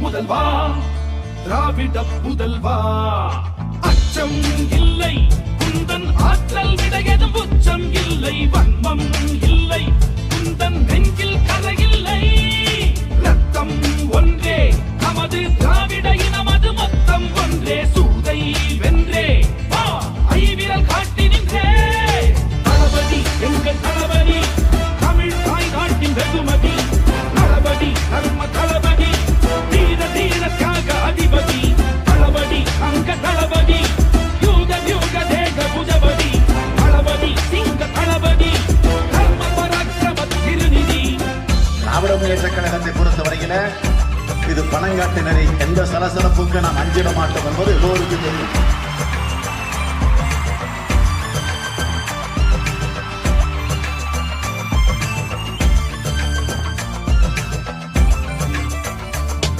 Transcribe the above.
முதல்வா திராவிட புதல்வா அச்சம் இல்லை குந்தன் ஆற்றல் விடையதும் உச்சம் இல்லை வன்மம் இல்லை குந்தன் நெஞ்சில் கதையில்லை ரத்தம் ஒன்றே நமது திராவிட இனமது மொத்தம் ஒன்றே சூதை வென்றே. ஐவிரல் காட்டி நின்றே. தளபதி எங்கள் தளபதி தமிழ் தாய் நாட்டின் வெகுமதி. முன்னேற்ற கழகத்தை பொறுத்தவரையில இது பணங்காட்டினரை. எந்த சலசலப்புக்கு நாம் அஞ்சிட மாட்டோம் என்பது எல்லோருக்கும் தெரியும்.